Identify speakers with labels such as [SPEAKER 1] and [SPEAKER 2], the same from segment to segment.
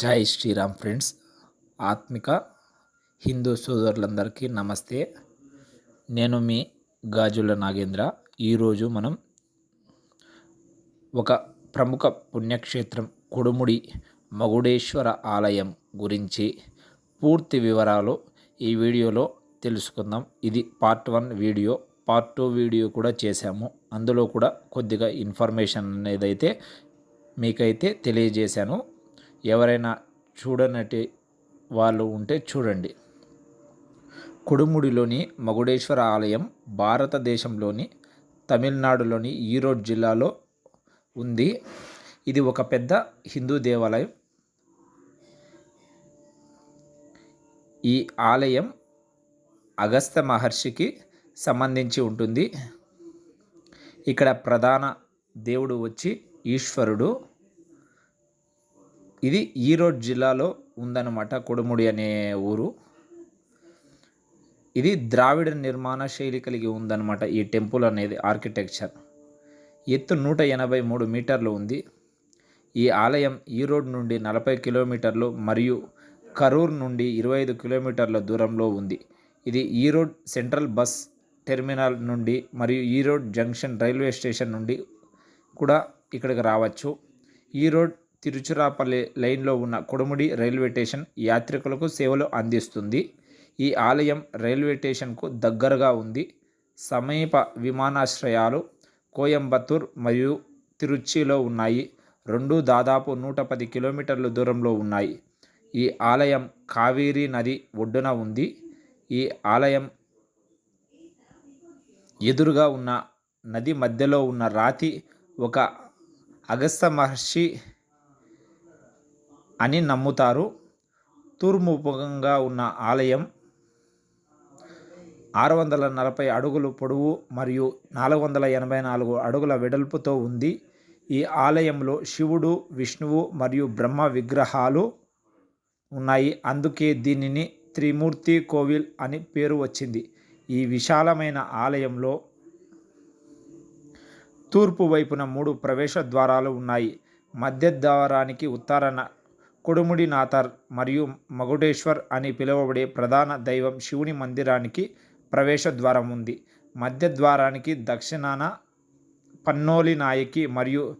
[SPEAKER 1] జై శ్రీరామ్ ఫ్రెండ్స్. ఆత్మిక హిందూ సోదరులందరికీ నమస్తే. నేను మీ గాజుల నాగేంద్ర. ఈరోజు మనం ఒక ప్రముఖ పుణ్యక్షేత్రం కొడుముడి మగుడేశ్వర ఆలయం గురించి పూర్తి వివరాలు ఈ వీడియోలో తెలుసుకుందాం. ఇది part one video. Part two video కూడా చేశాము. అందులో కూడా కొద్దిగా ఇన్ఫర్మేషన్ అనేది అయితే మీకైతే తెలియజేశాను. ఎవరైనా చూడనటి వాళ్ళు ఉంటే చూడండి. కుడుముడిలోని మగుడేశ్వర ఆలయం భారతదేశంలోని తమిళనాడులోని ఈరోడ్ జిల్లాలో ఉంది. ఇది ఒక పెద్ద హిందూ దేవాలయం. ఈ ఆలయం అగస్త్య మహర్షికి సంబంధించి ఉంటుంది. ఇక్కడ ప్రధాన దేవుడు వచ్చి ఈశ్వరుడు. ఇది ఈరోడ్ జిల్లాలో ఉందన్నమాట కొడుముడి అనే ఊరు. ఇది ద్రావిడ నిర్మాణ శైలి కలిగి ఉందన్నమాట ఈ టెంపుల్ అనేది ఆర్కిటెక్చర్. ఎత్తు నూట ఎనభై మూడు మీటర్లు ఉంది. ఈ ఆలయం ఈరోడ్ నుండి నలభై కిలోమీటర్లు మరియు కరూర్ నుండి ఇరవై ఐదు కిలోమీటర్ల దూరంలో ఉంది. ఇది ఈరోడ్ సెంట్రల్ బస్ టెర్మినల్ నుండి మరియు ఈరోడ్ జంక్షన్ రైల్వే స్టేషన్ నుండి కూడా ఇక్కడికి రావచ్చు. ఈరోడ్ తిరుచిరాపల్లి లైన్లో ఉన్న కొడుముడి రైల్వే స్టేషన్ యాత్రికులకు సేవలు అందిస్తుంది. ఈ ఆలయం రైల్వే స్టేషన్కు దగ్గరగా ఉంది. సమీప విమానాశ్రయాలు కోయంబత్తూర్ మరియు తిరుచిలో ఉన్నాయి. రెండు దాదాపు నూట పది కిలోమీటర్ల దూరంలో ఉన్నాయి. ఈ ఆలయం కావేరీ నది ఒడ్డున ఉంది. ఈ ఆలయం ఎదురుగా ఉన్న నది మధ్యలో ఉన్న రాతి ఒక అగస్త మహర్షి అని నమ్ముతారు. తూర్ముఖంగా ఉన్న ఆలయం ఆరు వందల నలభై అడుగులు పొడవు మరియు నాలుగు వందల ఎనభై నాలుగు అడుగుల వెడల్పుతో ఉంది. ఈ ఆలయంలో శివుడు విష్ణువు మరియు బ్రహ్మ విగ్రహాలు ఉన్నాయి. అందుకే దీనిని త్రిమూర్తి కోవిల్ అని పేరు వచ్చింది. ఈ విశాలమైన ఆలయంలో తూర్పు వైపున మూడు ప్రవేశ ద్వారాలు ఉన్నాయి. మధ్య ద్వారానికి ఉత్తరాన కొడుముడి నాథర్ మరియు మగుడేశ్వర్ అని పిలువబడే ప్రధాన దైవం శివుని మందిరానికి ప్రవేశ ద్వారం ఉంది. మధ్య ద్వారానికి దక్షిణాన పన్నోలి నాయకి మరియు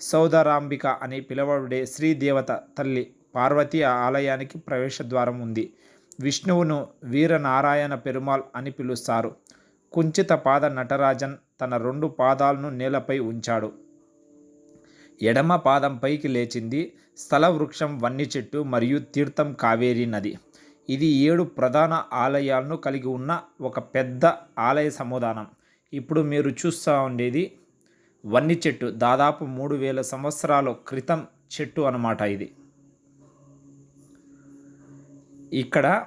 [SPEAKER 1] సౌదరాంబిక అని పిలువబడే శ్రీదేవత తల్లి పార్వతి ఆలయానికి ప్రవేశ ద్వారం ఉంది. విష్ణువును వీరనారాయణ పెరుమాల్ అని పిలుస్తారు. కుంచిత పాద నటరాజన్ తన రెండు పాదాలను నేలపై ఉంచాడు. ఎడమ పాదం పైకి లేచింది. స్థల వృక్షం వన్ని చెట్టు మరియు తీర్థం కావేరీ నది. ఇది ఏడు ప్రధాన ఆలయాలను కలిగి ఉన్న ఒక పెద్ద ఆలయ సముదానం. ఇప్పుడు మీరు చూస్తూ ఉండేది వన్ని చెట్టు. దాదాపు మూడు వేల సంవత్సరాల క్రితం చెట్టు అన్నమాట ఇది. ఇక్కడ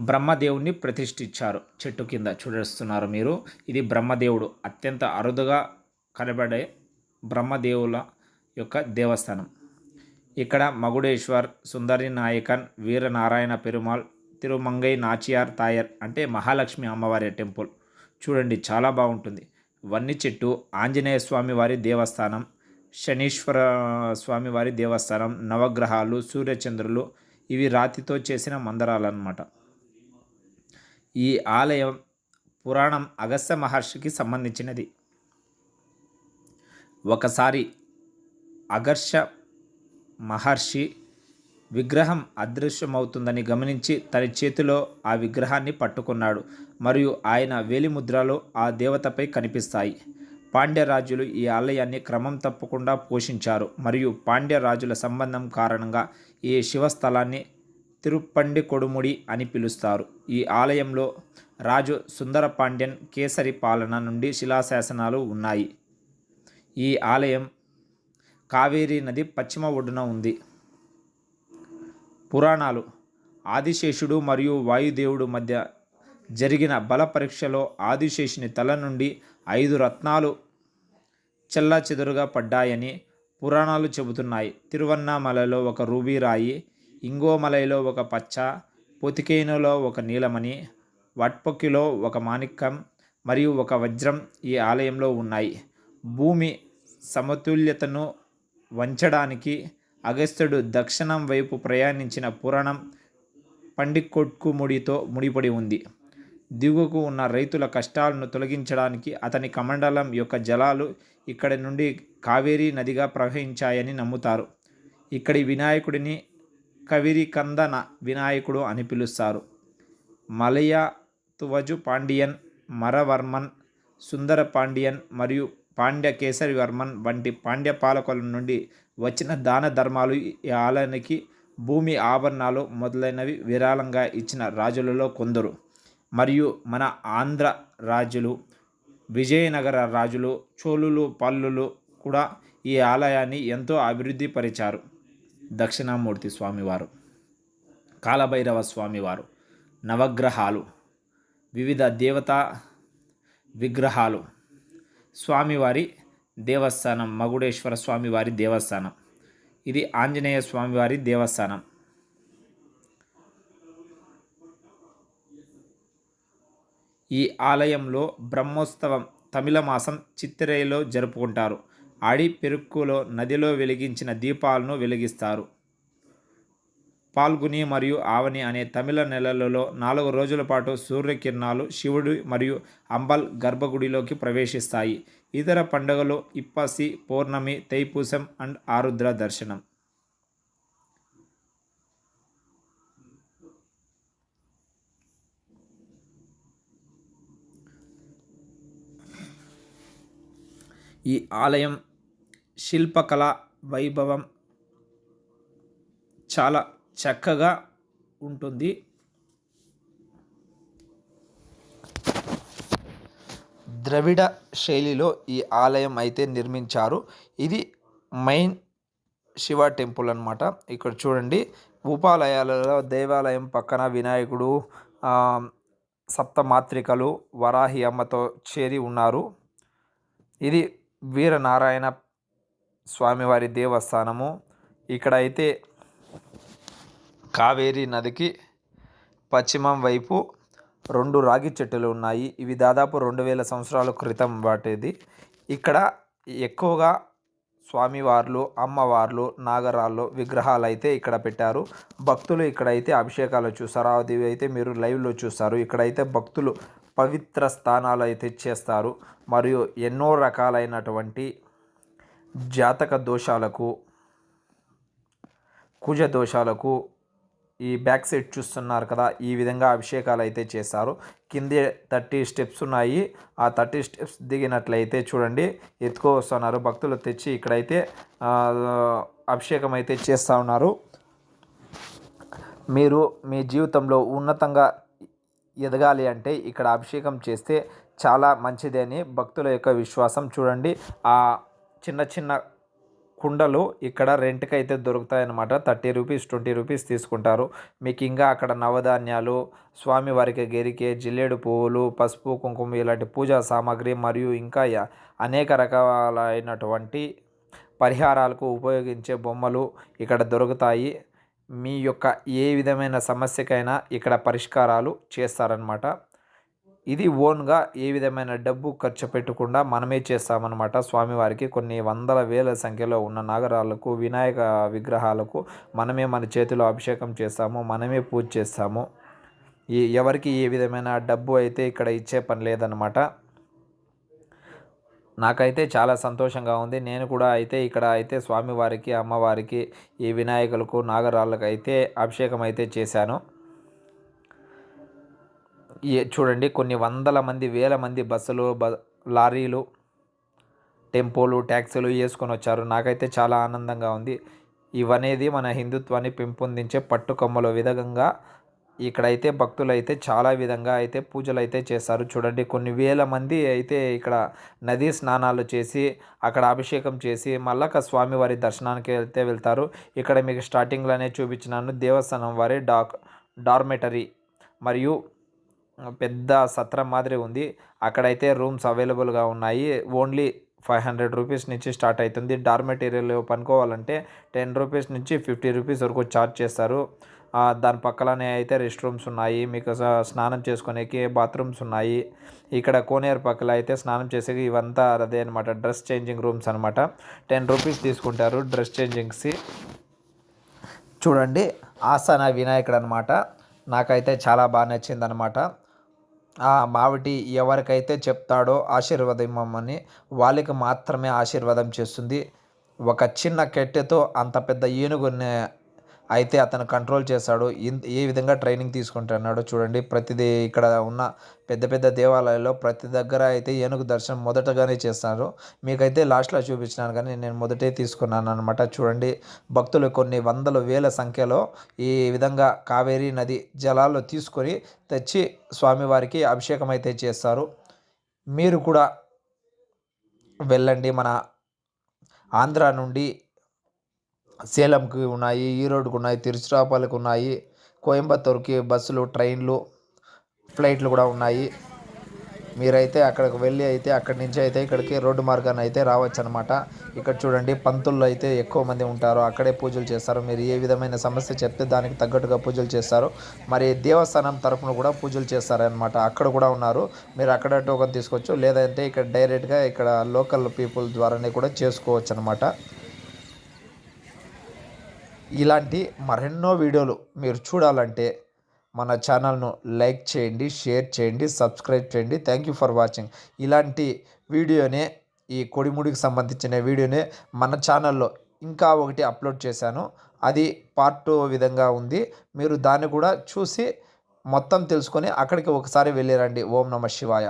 [SPEAKER 1] బ్రహ్మదేవుని ప్రతిష్ఠించారు. చెట్టు కింద చూడేస్తున్నారు మీరు. ఇది బ్రహ్మదేవుడు. అత్యంత అరుదుగా కనబడే బ్రహ్మదేవుల యొక్క దేవస్థానం. ఇక్కడ మగుడేశ్వర్ సుందరి నాయకన్ వీరనారాయణ పెరుమాల్ తిరుమంగై నాచియార్ తాయర్ అంటే మహాలక్ష్మి అమ్మవారి టెంపుల్. చూడండి చాలా బాగుంటుంది. వన్ని చెట్టు ఆంజనేయ స్వామి వారి దేవస్థానం శనీశ్వర స్వామి వారి దేవస్థానం నవగ్రహాలు సూర్యచంద్రులు ఇవి రాతితో చేసిన మందరాలు అన్నమాట ఈ ఆలయం పురాణం అగస్త్య మహర్షికి సంబంధించినది. ఒకసారి అగర్ష మహర్షి విగ్రహం అదృశ్యమవుతుందని గమనించి తన చేతిలో ఆ విగ్రహాన్ని పట్టుకున్నాడు. మరియు ఆయన వేలిముద్రలు ఆ దేవతపై కనిపిస్తాయి. పాండ్యరాజులు ఈ ఆలయాన్ని క్రమం తప్పకుండా పోషించారు. మరియు పాండ్యరాజుల సంబంధం కారణంగా ఈ శివస్థలాన్ని తిరుప్పండి కొడుముడి అని పిలుస్తారు. ఈ ఆలయంలో రాజు సుందర పాండ్యన్ కేసరి పాలన నుండి శిలాశాసనాలు ఉన్నాయి. ఈ ఆలయం కావేరీ నది పశ్చిమ ఒడ్డున ఉంది. పురాణాలు ఆదిశేషుడు మరియు వాయుదేవుడు మధ్య జరిగిన బల పరీక్షలో ఆదిశేషుని తల నుండి ఐదు రత్నాలు చెల్లా చెదురుగా పడ్డాయని పురాణాలు చెబుతున్నాయి. తిరువన్నామలలో ఒక రూబీ రాయి ఇంగోమలైలో ఒక పచ్చ పొతికేనులో ఒక నీలమణి వట్పొక్కిలో ఒక మాణిక్యం మరియు ఒక వజ్రం ఈ ఆలయంలో ఉన్నాయి. భూమి సమతుల్యతను వంచడానికి అగస్త్యుడు దక్షిణం వైపు ప్రయాణించిన పురాణం పండికొట్కుముడితో ముడిపడి ఉంది. దిగువకు ఉన్న రైతుల కష్టాలను తొలగించడానికి అతని కమండలం యొక్క జలాలు ఇక్కడి నుండి కావేరీ నదిగా ప్రవహించాయని నమ్ముతారు. ఇక్కడి వినాయకుడిని కవిరికందన వినాయకుడు అని పిలుస్తారు. మలయ తువజు పాండియన్ మరవర్మన్ సుందర పాండియన్ మరియు పాండ్య కేసరివర్మన్ వంటి పాండ్య పాలకుల నుండి వచ్చిన దాన ధర్మాలు ఈ ఆలయానికి భూమి ఆభరణాలు మొదలైనవి విరాళంగా ఇచ్చిన రాజులలో కొందరు. మరియు మన ఆంధ్ర రాజులు విజయనగర రాజులు చోళులు పల్లులు కూడా ఈ ఆలయాన్ని ఎంతో అభివృద్ధి పరిచారు. దక్షిణామూర్తి స్వామివారు కాలభైరవ స్వామివారు నవగ్రహాలు వివిధ దేవతా విగ్రహాలు స్వామివారి దేవస్థానం మగుడేశ్వర స్వామివారి దేవస్థానం. ఇది ఆంజనేయ స్వామివారి దేవస్థానం. ఈ ఆలయంలో బ్రహ్మోత్సవం తమిళ మాసం చిత్తిరైలో జరుపుకుంటారు. ఆడి పెరుక్కులో నదిలో వెలిగించిన దీపాలను వెలిగిస్తారు. పాల్గుని మరియు ఆవని అనే తమిళ నెలలలో నాలుగు రోజుల పాటు సూర్యకిరణాలు శివుడు మరియు అంబల్ గర్భగుడిలోకి ప్రవేశిస్తాయి. ఇతర పండుగలు ఇప్పసి పౌర్ణమి తైపూసం అండ్ ఆరుద్ర దర్శనం. ఈ ఆలయం శిల్పకళ వైభవం చాలా చక్కగా ఉంటుంది. ద్రవిడ శైలిలో ఈ ఆలయం అయితే నిర్మించారు. ఇది మెయిన్ శివ టెంపుల్ అనమాట ఇక్కడ చూడండి ఉపాలయాలలో దేవాలయం పక్కన వినాయకుడు సప్తమాత్రికలు వరాహి అమ్మతో చేరి ఉన్నారు. ఇది వీరనారాయణ స్వామివారి దేవస్థానము. ఇక్కడ అయితే కావేరీ నదికి పశ్చిమం వైపు రెండు రాగి చెట్టులు ఉన్నాయి. ఇవి దాదాపు రెండు వేల సంవత్సరాల క్రితం వాటిది. ఇక్కడ ఎక్కువగా స్వామివార్లు అమ్మవార్లు నాగరాళ్ళు విగ్రహాలు అయితే ఇక్కడ పెట్టారు. భక్తులు ఇక్కడైతే అభిషేకాలు చూస్తారు. అది అయితే మీరు లైవ్లో చూస్తారు. ఇక్కడైతే భక్తులు పవిత్ర స్థానాలు అయితే చేస్తారు. మరియు ఎన్నో రకాలైనటువంటి జాతక దోషాలకు కుజ దోషాలకు ఈ బ్యాక్ సైడ్ చూస్తున్నారు కదా ఈ విధంగా అభిషేకాలు అయితే చేస్తారు కిందే థర్టీ స్టెప్స్ ఉన్నాయి. ఆ థర్టీ స్టెప్స్ దిగినట్లయితే చూడండి ఎత్తుకోవస్తున్నారు భక్తులు తెచ్చి ఇక్కడైతే అభిషేకం అయితే చేస్తూ ఉన్నారు. మీరు మీ జీవితంలో ఉన్నతంగా ఎదగాలి అంటే ఇక్కడ అభిషేకం చేస్తే చాలా మంచిది అని భక్తుల యొక్క విశ్వాసం చూడండి. ఆ చిన్న చిన్న కుండలు ఇక్కడ రెంట్కి అయితే దొరుకుతాయన్నమాట. థర్టీ రూపీస్ ట్వంటీ రూపీస్ తీసుకుంటారు. మీకు ఇంకా అక్కడ నవధాన్యాలు స్వామివారికి గెరికే జిల్లేడు పువ్వులు పసుపు కుంకుమ ఇలాంటి పూజా సామాగ్రి మరియు ఇంకా అనేక రకాలైనటువంటి పరిహారాలకు ఉపయోగించే బొమ్మలు ఇక్కడ దొరుకుతాయి. మీ యొక్క ఏ విధమైన సమస్యకైనా ఇక్కడ పరిష్కారాలు చేస్తారనమాట ఇది ఓన్గా ఏ విధమైన డబ్బు ఖర్చు పెట్టకుండా మనమే చేస్తామన్నమాట. స్వామివారికి కొన్ని వందల వేల సంఖ్యలో ఉన్న నాగరాలకు వినాయక విగ్రహాలకు మనమే మన చేతిలో అభిషేకం చేస్తాము మనమే పూజ చేస్తాము. ఈ ఎవరికి ఏ విధమైన డబ్బు అయితే ఇక్కడ ఇచ్చే పని లేదనమాట నాకైతే చాలా సంతోషంగా ఉంది. నేను కూడా అయితే ఇక్కడ అయితే స్వామివారికి అమ్మవారికి ఈ వినాయకులకు నాగరాళ్ళకు అయితే అభిషేకం అయితే చేశాను. చూడండి కొన్ని వందల మంది వేల మంది బస్సులు బ లారీలు టెంపోలు ట్యాక్సీలు వేసుకొని వచ్చారు. నాకైతే చాలా ఆనందంగా ఉంది. ఇవనేది మన హిందుత్వాన్ని పెంపొందించే పట్టుకొమ్మల. విధంగా ఇక్కడైతే భక్తులు అయితే చాలా విధంగా అయితే పూజలు అయితే చేస్తారు. చూడండి కొన్ని వేల మంది అయితే ఇక్కడ నదీ స్నానాలు చేసి అక్కడ అభిషేకం చేసి మళ్ళాక స్వామివారి దర్శనానికి అయితే వెళ్తారు. ఇక్కడ మీకు స్టార్టింగ్లోనే చూపించినాను. దేవస్థానం వారి డాక్ డార్మెటరీ మరియు పెద్ద సత్రం మాదిరి ఉంది. అక్కడైతే రూమ్స్ అవైలబుల్గా ఉన్నాయి. ఓన్లీ ఫైవ్ హండ్రెడ్ రూపీస్ నుంచి స్టార్ట్ అవుతుంది డార్మెటీరియల్ పనుకోవాలంటే టెన్ రూపీస్ నుంచి ఫిఫ్టీ రూపీస్ వరకు ఛార్జ్ చేస్తారు. దాని పక్కలనే అయితే రెస్ట్ రూమ్స్ ఉన్నాయి. మీకు స్నానం చేసుకునేకి బాత్రూమ్స్ ఉన్నాయి. ఇక్కడ కోనేరు పక్కల అయితే స్నానం చేసేకి ఇవంతా అదే అనమాట డ్రెస్ చేంజింగ్ రూమ్స్ అనమాట టెన్ రూపీస్ తీసుకుంటారు డ్రెస్ చేంజింగ్స్కి. చూడండి ఆసన వినాయకుడు అనమాట నాకైతే చాలా బాగా నచ్చింది అనమాట ఆ మావిటి ఎవరికైతే చెప్తాడో ఆశీర్వాదమని వాళ్ళకి మాత్రమే ఆశీర్వాదం చేస్తుంది. ఒక చిన్న కెట్టెతో అంత పెద్ద ఏనుగుని అయితే అతను కంట్రోల్ చేశాడు. ఏ విధంగా ట్రైనింగ్ తీసుకుంటున్నాడో చూడండి. ప్రతిదీ ఇక్కడ ఉన్న పెద్ద పెద్ద దేవాలయాల్లో ప్రతి దగ్గర అయితే ఏనుగు దర్శనం మొదటగానే చేస్తారు. మీకైతే లాస్ట్లో చూపించినాను కానీ నేను మొదటే తీసుకున్నాను అనమాట చూడండి. భక్తులు కొన్ని వందల వేల సంఖ్యలో ఈ విధంగా కావేరీ నది జలాలు తీసుకొని తెచ్చి స్వామివారికి అభిషేకం అయితే చేస్తారు. మీరు కూడా వెళ్ళండి. మన ఆంధ్ర నుండి సేలంకి ఉన్నాయి ఈరోడ్కి ఉన్నాయి తిరుచిరాపల్లికి ఉన్నాయి కోయంబత్తూరుకి బస్సులు ట్రైన్లు ఫ్లైట్లు కూడా ఉన్నాయి. మీరైతే అక్కడికి వెళ్ళి అయితే అక్కడి నుంచి అయితే ఇక్కడికి రోడ్డు మార్గాన్ని అయితే రావచ్చు అనమాట ఇక్కడ చూడండి పంతుల్లో అయితే ఎక్కువ మంది ఉంటారు అక్కడే పూజలు చేస్తారు. మీరు ఏ విధమైన సమస్య చెప్తే దానికి తగ్గట్టుగా పూజలు చేస్తారు. మరి దేవస్థానం తరఫున కూడా పూజలు చేస్తారనమాట అక్కడ కూడా ఉన్నారు. మీరు అక్కడ టోకన్ తీసుకోవచ్చు లేదంటే ఇక్కడ డైరెక్ట్గా ఇక్కడ లోకల్ పీపుల్ ద్వారానే కూడా చేసుకోవచ్చు అనమాట ఇలాంటి మరెన్నో వీడియోలు మీరు చూడాలంటే మన ఛానల్ను లైక్ చేయండి షేర్ చేయండి సబ్స్క్రైబ్ చేయండి. థ్యాంక్ యూ ఫర్ వాచింగ్ ఇలాంటి వీడియోనే ఈ కొడిముడికి సంబంధించిన వీడియోనే మన ఛానల్లో ఇంకా ఒకటి అప్లోడ్ చేశాను. అది పార్ట్ టూ విధంగా ఉంది. మీరు దాన్ని కూడా చూసి మొత్తం తెలుసుకొని అక్కడికి ఒకసారి వెళ్ళిరండి ఓం నమ శివాయ.